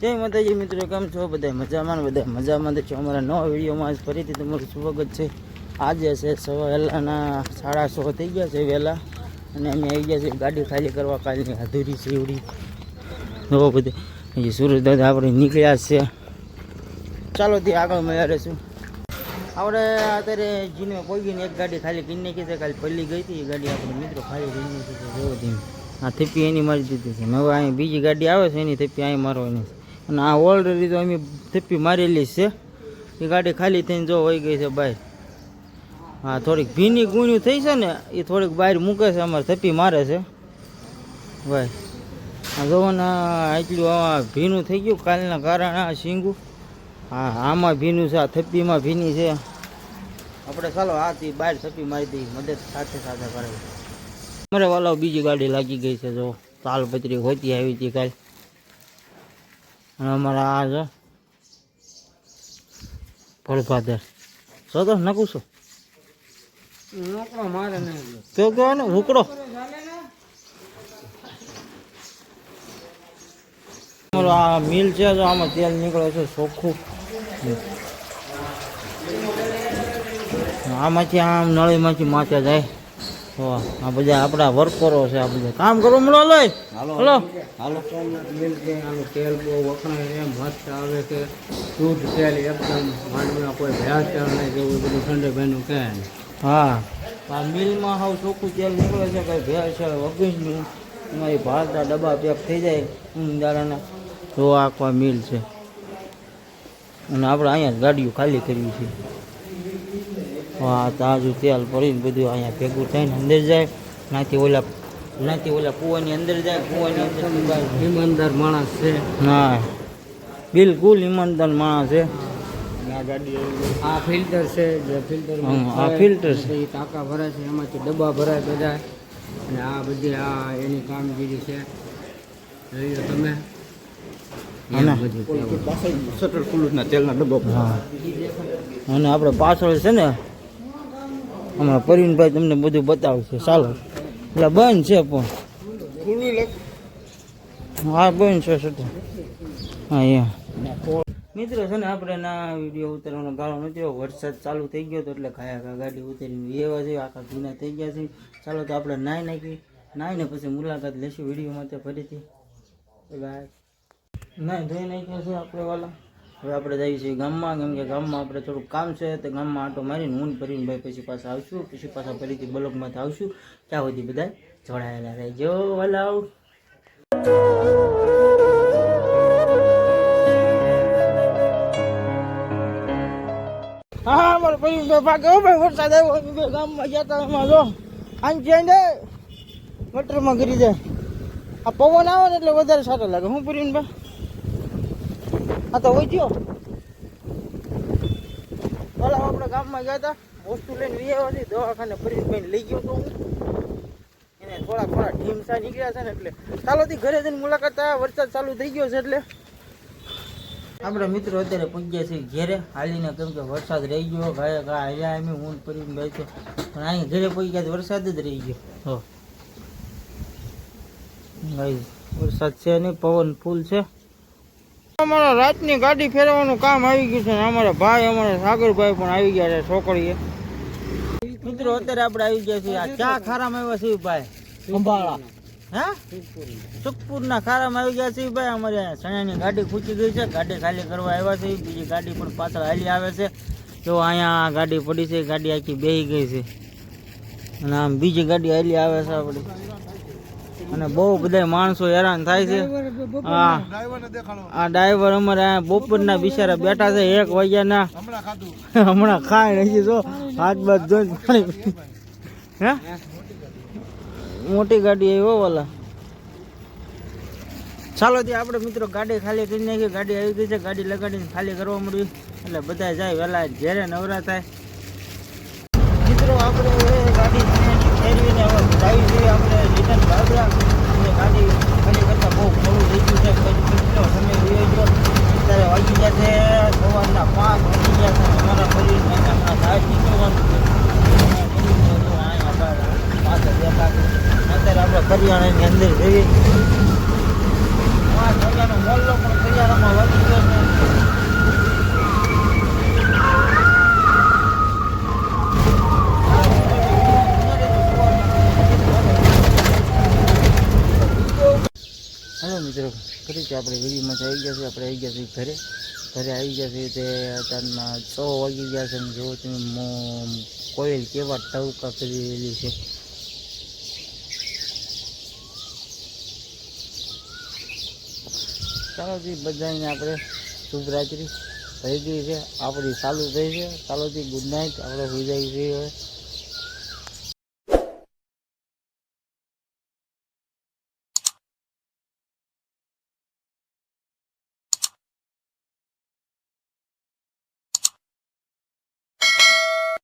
જય માતાજી મિત્રો, કેમ છો? બધા મજામાં બધા મજામાં. છો અમારા નવા વિડીયોમાં આજ ફરીથી તમારું સ્વાગત છે. આજે છે સવારના સાડા સો થઈ ગયા છે વહેલા. અને અમે આવી ગયા છીએ ગાડી ખાલી કરવા. કાલની અધૂરી સીવડી નવો બધે હજી સુરત દાદા આપણે નીકળ્યા છે. ચાલો, તે આગળ મળ્યા રહીશું. આપણે અત્યારે જીને પહોંચીને એક ગાડી ખાલી કરી નાખી છે. કાલે પલ્લી ગઈ હતી. એ ગાડી આપણે મિત્રો ખાલી કરી નાખી છે. જોવો ધીમે. આ થપ્પી એની મારી દીધી છે. હવે અહીં બીજી ગાડી આવે છે, એની થપ્પી અહીં મારવાની છે. અને આ ઓલરેડી તો અમે થપ્પી મારેલી છે. એ ગાડી ખાલી થઈને જો વહી ગઈ છે બહાર હા, થોડીક ભીની ગુણ્યું થઈ છે ને, એ થોડીક બહાર મૂકે છે, અમારે થપ્પી મારે છે. ભાઈ, આ જોવો ને, આ એટલું ભીનું થઈ ગયું કાલના કારણે આ શીંગું. હા, આમાં ભીનું છે, આ થપ્પીમાં ભીની છે. આપણે ચાલો હાથી બહાર થપ્પી મારી દઈએ, મદદ સાથે સાથે કરાવી અમારે વાલાઓ બીજી ગાડી લાગી ગઈ છે, જો, તાલપત્રી હોતી આવી હતી કાલ. અને અમારા આ જો ફળફાદર છો તો નકું છો. તો કહો ને. હુકડો અમારો આ મિલ છે આમાં તેલ નીકળે છે ચોખ્ખું. આમાંથી આમ નળીમાંથી માથે જાય. તો આ બધા આપણા વર્કરો છે આ બધા. કામ કરો મળો લઈ. હાલો હાલો. હાલો. મિલ કે આનું તેલ બહુ વખણાય એમ મસ્ત આવે કે શુદ્ધ તેલ એકદમ માંડવીમાં કોઈ ભેળસેળ નહીં જેવું બધું ઠંડે ભાઈનું કહે હા. આ મિલમાં હાવ ચોખ્ખું તેલ નીકળે છે કઈ ભેળ છે વગીનું એમાં એ ભારતના ડબ્બા પેક થઈ જાય ઉંદારાના તો આખવા આખા મિલ છે. અને આપણે અહીંયા જ ગાડીઓ ખાલી કરવી છે. હા તાજું તેલ પડીને બધું અહીંયા ભેગું થઈને અંદર જાય. નાથી ઓલા નાથી ઓલા કૂવાની અંદર જાય કૂવાની અંદર ઈમાનદાર માણસ છે. ના બિલકુલ ઈમાનદાર માણસ છે. આ ગાડી આ ફિલ્ટર છે જે ફિલ્ટર આ ફિલ્ટર છે. એ ટાંકા ભરાય છે એમાંથી ડબ્બા ભરાય બધા. અને આ બધી આ એની કામગીરી છે. જોઈ તમે. અને આપણે પાછળ છે ને હમણાં પરવીનભાઈ તમને બધું બતાવશે, ચાલો. એટલે બંધ છે પણ. હા બંધ છે સટે હા અહીંયા મિત્રો છે ને, આપણે ના વીડિયો ઉતારવાનો ગાળો નથી વરસાદ ચાલુ થઈ ગયો તો એટલે ખાયા ખા ગાડી ઉતારીને એવા છે, આખા ભીના થઈ ગયા છે. ચાલો તો આપણે નાહી નાખી. નાહીને પછી મુલાકાત લેશું વિડીયોમાં તે ફરીથી. બાય ના ધોઈ નાખ્યા છે આપણે વાલા. હવે આપણે જઈએ છીએ ગામમાં, કેમ કે ગામમાં આપણે થોડુંક કામ છે, તો ગામમાં આટો મારીને, ઊન ભરીને ભાઈ પછી પાછા આવશું, પછી પાછા ફરીથી બ્લોકમાંથી આવશું. ત્યાં સુધી બધા જોડાયેલા રહેજો વાલાવ હા મારે પછી બે ભાઈ, વરસાદ આવ્યો બે ગામમાં ગયા હતા જો. આંચી આંચે મટરમાં કરી દે આ પવન આવે ને એટલે વધારે સારો લાગે. હું પૂરીને બા આ તો ઓછ્યો પેલા આપણે ગામમાં ગયા હતા વસ્તુ લઈને વી આવ્યા હતી દવાખાને ફરીને લઈ ગયો તો હું. એને થોડા થોડા ઢીમસા નીકળ્યા છે ને એટલે ચાલો થી ઘરે જઈને મુલાકાત આ વરસાદ ચાલુ થઈ ગયો છે એટલે. આપણે મિત્રો અત્યારે પૂજ્યા છીએ ઘેરે હાલીને કેમ કે વરસાદ રહી ગયો ઘરે ઘા હાલ્યા એમ ઊંઘ કરીને ભાઈ છે પણ અહીં ઘરે પહોંચી તો વરસાદ જ રહી ગયો. હો. વરસાદ છે નહીં પવન ફૂલ છે. અમારા રાતની ગાડી ફેરવવાનું કામ આવી ગયું છે અમારા ભાઈ, અમારા સાગરભાઈ પણ આવી ગયા છે છોકરીએ. મિત્રો, અત્યારે આપણે આવી ગયા છીએ આ ચા ખારામાં આવ્યા છીએ ભાઈ? ખંભાળા હા? સુખપુરના ખારામાં આવી ગયા છીએ ભાઈ. અમારે ચણાની ગાડી ખૂચી ગઈ છે. ગાડી ખાલી કરવા આવ્યા છે બીજી ગાડી પણ પાછળ હાલી આવે છે. જો અહીંયા ગાડી પડી છે. ગાડી આખી બેહી ગઈ છે. અને આમ બીજી ગાડી હાલી આવે છે આપણી. અને બહુ બધા માણસો હેરાન થાય છે. આ ડ્રાઈવર અમારે બપોરના બિચારા બેઠા છે એક વાગ્યાના. હમણાં ખાય નહીં જો હાથ બાદ જોઈને હે? મોટી ગાડી આવી ઓલા ચાલો ત્યાં આપણે મિત્રો ગાડી ખાલી કરી નાખી. ગાડી આવી ગઈ છે. ગાડી લગાડીને ખાલી કરવા મળ્યું એટલે બધા જાય વહેલા. જ્યારે નવરા થાય. મિત્રો, આપણે ફેરવીને હવે જાવી જોઈએ આપણે રિટર્ન ભાગરા અને ગાડી ખાલી કરતાં બહુ મોડું થઈ ગયું છે. કેટલો સમય વયો ગયો અત્યારે વાગી ગયા છે, સવારના પાંચ વાગી ગયા છે. અમારા શરીર હમણાં બહાર નીકળવાનું છે. અત્યારે આપણે કરિયાણાની અંદર જઈએ. પાંચ વાગ્યાનો મોલ્લો પણ કરિયાણામાં વાગી ગયો છે. મિત્રો કે આપણે વિડીયોમાં આવી ગયા છે આપણે આવી ગયા છીએ ઘરે. ઘરે આવી ગયા છીએ તે અત્યારમાં છ વાગી ગયા છે અને જો તમે કોયલ કેવા ટવકા કરી રહેલી છે. ચાલોથી બધાને આપણે શુભ રાત્રિ થઈ ગઈ છે, આપણી ચાલુ થઈ છે. ચાલોથી ગુડ નાઇટ આપણે હોઈ જઈએ. છીએ